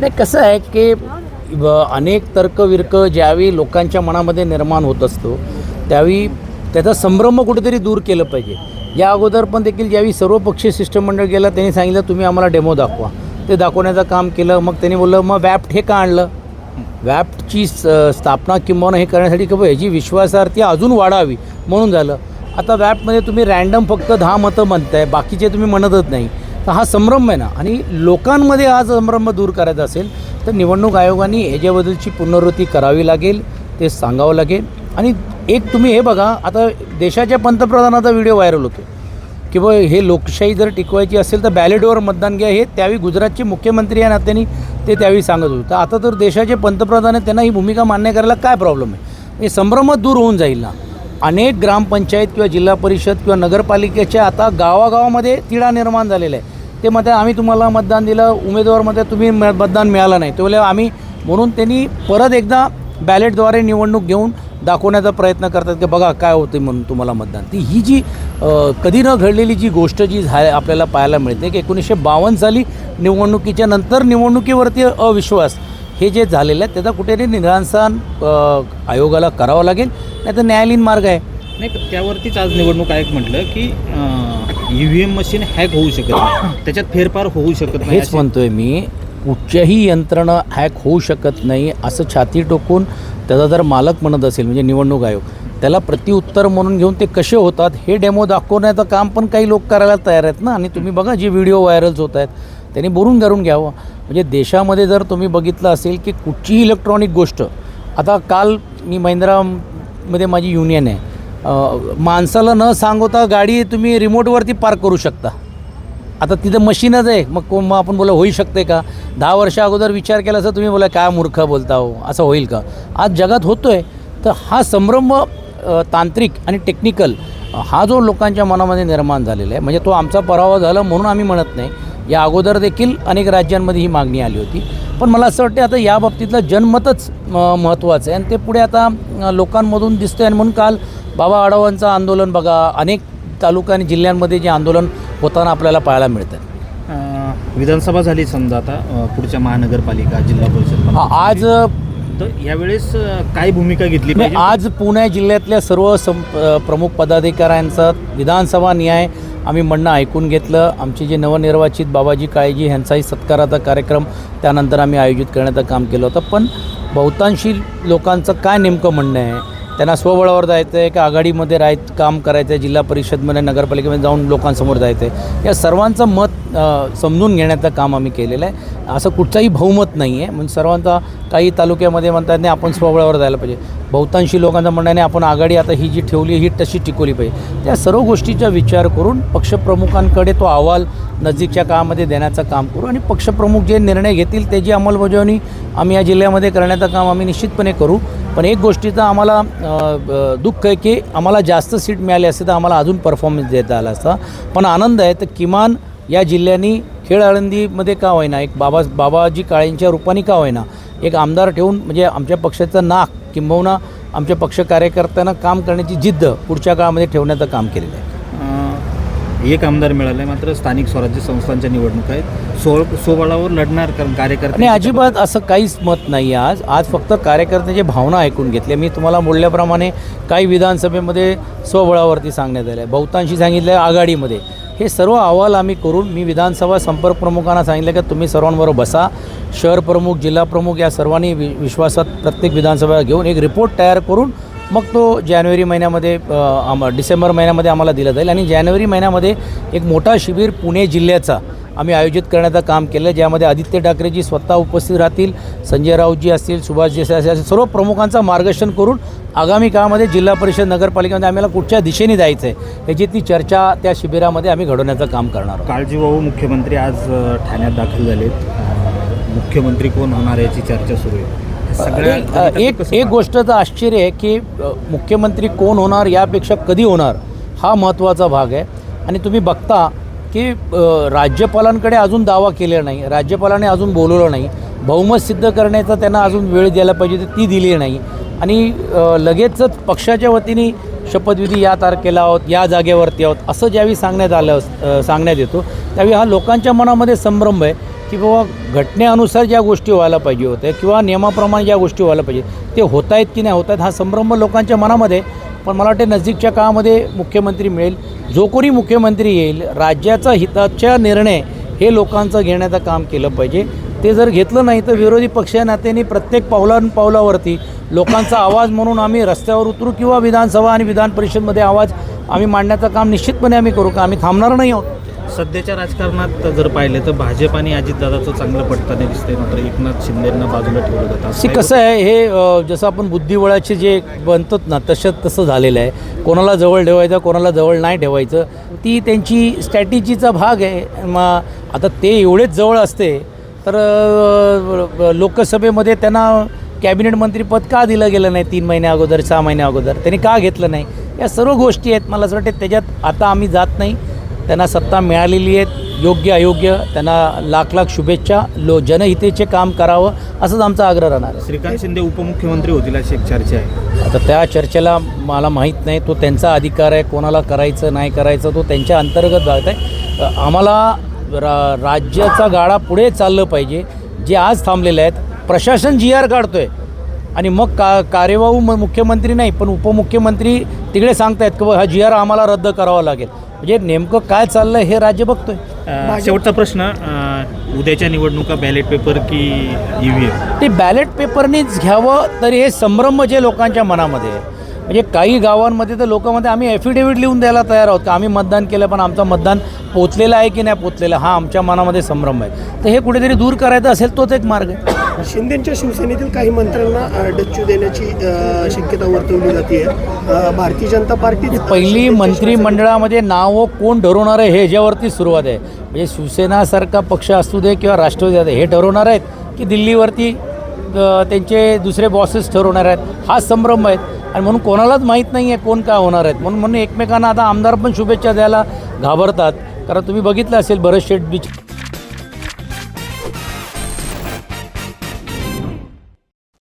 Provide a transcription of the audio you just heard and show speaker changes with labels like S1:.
S1: नाही कसं आहे की ब- अनेक तर्कविर्क ज्यावेळी लोकांच्या मनामध्ये निर्माण होत असतो त्यावेळी त्याचा संभ्रम कुठेतरी दूर केलं पाहिजे. या अगोदर पण देखील ज्यावेळी सर्वपक्षीय शिष्टमंडळ गेलं त्यांनी सांगितलं तुम्ही आम्हाला डेमो दाखवा. ते दाखवण्याचं काम केलं मग त्यांनी बोललं मग वॅप्ट हे का आणलं? वॅप्टची स स्थापना किंवा हे करण्यासाठी की याची ह्याची विश्वासार्थी अजून वाढावी म्हणून झालं. आता वॅपमध्ये तुम्ही रँडम फक्त दहा मतं म्हणताय बाकीचे तुम्ही म्हणतच नाही. तर हा संभ्रम आहे ना. आणि लोकांमध्ये हा संभ्रम दूर करायचा असेल तर निवडणूक आयोगाने ह्याच्याबद्दलची पुनरावृत्ती करावी लागेल ते सांगावं लागेल. आणि एक तुम्ही हे बघा आता देशाच्या पंतप्रधानाचा व्हिडिओ व्हायरल होतो की बा हे लोकशाही जर टिकवायची असेल तर बॅलेटवर मतदान घ्या. हे त्यावेळी गुजरातचे मुख्यमंत्री या नात्याने ते त्यावेळी सांगत होते. तर आता तर देशाचे पंतप्रधान आहेत त्यांना ही भूमिका मान्य करायला काय प्रॉब्लेम आहे? म्हणजे हे संभ्रमच दूर होऊन जाईल ना. अनेक ग्रामपंचायत किंवा जिल्हा परिषद किंवा नगरपालिकेच्या आता गावागावामध्ये तिढा निर्माण झालेला आहे. ते म्हणतात आम्ही तुम्हाला मतदान दिलं उमेदवारमध्ये तुम्ही म- मतदान मिळालं नाही. ते आम्ही म्हणून त्यांनी परत एकदा बॅलेटद्वारे निवडणूक घेऊन दाखवण्याचा प्रयत्न करतात की बघा काय होते म्हणून तुम्हाला मतदान. ती ही जी कधी न घडलेली जी गोष्ट जी झा आपल्याला पाहायला मिळते की एकोणीसशे बावन्न साली निवडणुकीच्या नंतर निवडणुकीवरती अविश्वास हे जे झालेलं आहे त्याचा कुठेतरी निरासन आयोगाला करावं लागेल. नाही तर न्यायालयीन मार्ग आहे.
S2: नाही पण त्यावरतीच आज निवडणूक आयोग म्हटलं की E V M machine hack होऊ शकत नाही. त्याच्यात फेरफार होऊ शकत नाही
S1: हेच
S2: अशी-
S1: म्हणतोय मी कुठच्याही यंत्रणा हॅक होऊ शकत नाही असं छाती टोकून त्याचा जर मालक म्हणत असेल म्हणजे निवडणूक आयोग त्याला प्रतिउत्तर म्हणून घेऊन ते कसे होतात हे डेमो दाखवण्याचं काम पण काही लोक करायला तयार आहेत ना. आणि तुम्ही बघा जे व्हिडिओ व्हायरल्स होत आहेत त्यांनी बोरून करून घ्यावं. म्हणजे देशामध्ये जर तुम्ही बघितलं असेल की कुठचीही इलेक्ट्रॉनिक गोष्ट आता काल मी मध्ये माझी युनियन आहे. माणसाला न सांगता गाडी तुम्ही रिमोटवरती पार्क करू शकता. आता तिथं मशीनच आहे. मग को मग आपण बोला होऊ शकते का? दहा वर्षा अगोदर विचार केला असं तुम्ही बोला काय मूर्ख बोलता हो असं होईल का? आज जगात होतो आहे तर हा संभ्रम तांत्रिक आणि टेक्निकल हा जो लोकांच्या मनामध्ये निर्माण झालेला आहे म्हणजे तो आमचा पराभव झाला म्हणून आम्ही म्हणत नाही. या अगोदर देखील अनेक राज्यांमध्ये ही मागणी आली होती. पण मला असं वाटतं आता या बाबतीतलं जनमतच महत्त्वाचं आहे. आणि ते पुढे आता लोकांमधून दिसतंय. आणि म्हणून काल बाबा आढावांचं आंदोलन बघा अनेक तालुका आणि जिल्ह्यांमध्ये जे आंदोलन होताना आपल्याला पाहायला मिळतं
S2: विधानसभा झाली समजा आता पुढच्या महानगरपालिका जिल्हा परिषद
S1: हा, आज
S2: तर यावेळेस काय भूमिका घेतली पाहिजे?
S1: आज पुणे जिल्ह्यातल्या सर्व सं प्रमुख पदाधिकाऱ्यांचं विधानसभा न्याय आम्ही म्हणणं ऐकून घेतलं. आमचे जे नवनिर्वाचित बाबाजी काळेजी ह्यांचाही सत्काराचा कार्यक्रम त्यानंतर आम्ही आयोजित करण्याचं काम केलं होतं. पण बहुतांशी लोकांचं काय नेमकं म्हणणं आहे? त्यांना स्वबळावर जायचं आहे का आघाडीमध्ये राहायचं काम करायचं आहे जिल्हा परिषदमध्ये नगरपालिकेमध्ये जाऊन लोकांसमोर जायचं आहे या सर्वांचं मत समजून घेण्याचं काम आम्ही केलेलं आहे. असं कुठचाही बहुमत नाही आहे म्हणजे सर्वांचा काही तालुक्यामध्ये म्हणतात नाही आपण स्वबळावर जायला पाहिजे. बहुतांशी लोकांचं म्हणणं नाही आपण आघाडी आता ही जी ठेवली ही तशी टिकवली पाहिजे. त्या सर्व गोष्टीचा विचार करून पक्षप्रमुखांकडे तो अहवाल नजीकच्या काळामध्ये देण्याचं काम करू आणि पक्षप्रमुख जे निर्णय घेतील त्याची अंमलबजावणी आम्ही या जिल्ह्यामध्ये करण्याचं काम आम्ही निश्चितपणे करू. पण एक गोष्टीचं आम्हाला दुःख आहे की आम्हाला जास्त सीट मिळाली असते तर आम्हाला अजून परफॉर्मन्स देता आला असता. पण आनंद आहे तर किमान या जिल्ह्यांनी खेळ आळंदीमध्ये का होईना एक बाबा बाबाजी काळेंच्या रूपाने का होईना एक आमदार ठेवून म्हणजे आमच्या पक्षाचं नाक किंबहुना आमच्या पक्ष कार्यकर्त्यांना काम करण्याची जिद्द पुढच्या काळामध्ये ठेवण्याचं काम केलेलं आहे.
S2: एक आमदार मिळाले मात्र स्थानिक स्वराज्य संस्थांच्या निवडणुका आहेत. सो सोबळावर लढणार कारण कार्यकर्ते
S1: आणि अजिबात असं काहीच मत नाही आहे आज. आज फक्त कार्यकर्त्यांची भावना ऐकून घेतली. मी तुम्हाला बोलल्याप्रमाणे काही विधानसभेमध्ये स्वबळावरती सांगण्यात आलं आहे बहुतांशी सांगितलं आहे आघाडीमध्ये. हे सर्व अहवाल आम्ही करून मी विधानसभा संपर्क प्रमुखांना सांगितलं की तुम्ही सर्वांबरोबर बसा. शहर प्रमुख जिल्हा प्रमुख या सर्वांनी वि विश्वासात प्रत्येक विधानसभा घेऊन एक रिपोर्ट तयार करून मग तो जानेवारी महिन्यामध्ये आम डिसेंबर महिन्यामध्ये आम्हाला दिला जाईल. आणि जानेवारी महिन्यामध्ये एक मोठा शिबिर पुणे जिल्ह्याचा आम्ही आयोजित करण्याचं काम केलं ज्यामध्ये आदित्य ठाकरेजी स्वतः उपस्थित राहतील संजय राऊतजी असतील सुभाष देसाई असतील सर्व प्रमुखांचा मार्गदर्शन करून आगामी काळामध्ये जिल्हा परिषद नगरपालिकेमध्ये आम्हाला कुठच्या दिशेने जायचं आहे याची ती चर्चा त्या शिबिरामध्ये आम्ही घडवण्याचं काम करणार
S2: काळजीभाऊ मुख्यमंत्री आज ठाण्यात दाखल झालेत. मुख्यमंत्री कोण होणार याची चर्चा सुरू आहे. सगळ्या
S1: एक एक? गोष्टचं आश्चर्य आहे की मुख्यमंत्री कोण होणार यापेक्षा कधी होणार हा महत्त्वाचा भाग आहे. आणि तुम्ही बघता की राज्यपालांकडे अजून दावा केलेला नाही राज्यपालाने अजून बोलवलं नाही. बहुमत सिद्ध करण्याचा त्यांना अजून वेळ द्यायला पाहिजे तर ती दिली नाही. आणि लगेचच पक्षाच्या वतीने शपथविधी या तारखेला आहोत या जागेवरती आहोत असं ज्यावेळी सांगण्यात आलं सांगण्यात येतो त्यावेळी हा लोकांच्या मनामध्ये संभ्रम आहे. की बाबा घटनेअनुसार ज्या गोष्टी व्हायला पाहिजे होत्या किंवा नियमाप्रमाणे ज्या गोष्टी व्हायला पाहिजे ते होत आहेत की नाही होत आहेत हा संभ्रम लोकांच्या मनामध्ये पण मला वाटते नजीकच्या काळामध्ये मुख्यमंत्री मिळेल. जो कोणी मुख्यमंत्री येईल राज्याचा हिताच्या निर्णय हे लोकांचं घेण्याचं काम केलं पाहिजे. ते जर घेतलं नाही तर विरोधी पक्ष नात्याने प्रत्येक पावला पावलावरती लोकांचा आवाज म्हणून आम्ही रस्त्यावर उतरू किंवा विधानसभा आणि विधान परिषदमध्ये आवाज आम्ही मांडण्याचं काम निश्चितपणे आम्ही करू का आम्ही थांबणार नाही आहोत.
S2: सध्याच्या राजकारणात जर पाहिलं तर भाजप आणि अजितदादाचं चांगलं पडताना दिसतंय. मात्र एकनाथ शिंदेंना बाजूला ठेवलं जातं.
S1: कसं आहे हे जसं आपण बुद्धिबळाचे जे बनतात ना तसं तसं झालेलं आहे. कोणाला जवळ ठेवायचं कोणाला जवळ नाही ठेवायचं ती त्यांची स्ट्रॅटेजीचा भाग आहे. मग आता ते एवढेच जवळ असते तर लोकसभेमध्ये त्यांना कॅबिनेट मंत्रीपद का दिलं गेलं नाही तीन महिन्या अगोदर सहा महिन्या अगोदर? त्यांनी का घेतलं नाही? या सर्व गोष्टी आहेत. मला असं वाटतं त्याच्यात आता आम्ही जात नाही. त्यांना सत्ता मिळालेली आहे योग्य अयोग्य त्यांना लाख लाख शुभेच्छा लो जनहितेचे काम करावं असंच आमचा आग्रह राहणार आहे.
S2: श्रीकांत शिंदे उपमुख्यमंत्री होतील अशी एक चर्चा आहे.
S1: आता त्या चर्चेला मला माहीत नाही तो त्यांचा अधिकार आहे कोणाला करायचं नाही करायचं तो त्यांच्या अंतर्गत जात आहे. आम्हाला रा राज्याचा गाडा पुढे चाललं पाहिजे जे आज थांबलेले आहेत प्रशासन जी आर काढतोय. आणि मग का कार्यवाहू मुख्यमंत्री नाही पण उपमुख्यमंत्री तिकडे सांगतायत की हा जी आर आम्हाला रद्द करावा लागेल. म्हणजे नेमकं काय चाललं हे राज्य बघतोय.
S2: अं, शेवटचा प्रश्न अं, उद्याच्या निवडणुका बॅलेट पेपर की ई व्ही एम
S1: ते बॅलेट पेपरनीच घ्यावं तर हे संभ्रम जे लोकांच्या मनामध्ये आहे. म्हणजे काही गावांमध्ये तर लोकांमध्ये आम्ही ॲफिडेव्हिट लिहून द्यायला तयार आहोत का? आम्ही मतदान केलं पण आमचं मतदान पोचलेलं आहे की नाही पोचलेलं? हा आमच्या मनामध्ये संभ्रम आहे. तर हे कुठेतरी दूर करायचं असेल तोच एक मार्ग आहे.
S3: शिंदेच्या शिवसेनेतील काही मंत्र्यांना डच्चू देण्याची शक्यता वर्तवली जाते भारतीय जनता पार्टी
S1: पहिली मंत्रिमंडळामध्ये नावं कोण ठरवणार आहे हे ह्याच्यावरती सुरुवात आहे. म्हणजे शिवसेनासारखा पक्ष असू दे किंवा राष्ट्रवादी हे ठरवणार आहेत की दिल्लीवरती त्यांचे दुसरे बॉसेस ठरवणार आहेत. हा संभ्रम आहेत आणि म्हणून कोणालाच माहीत नाही आहे कोण काय होणार आहेत. म्हणून म्हणून एकमेकांना आता आमदार पण शुभेच्छा द्यायला घाबरतात. कारण तुम्ही बघितलं असेल भरत शेठ बीच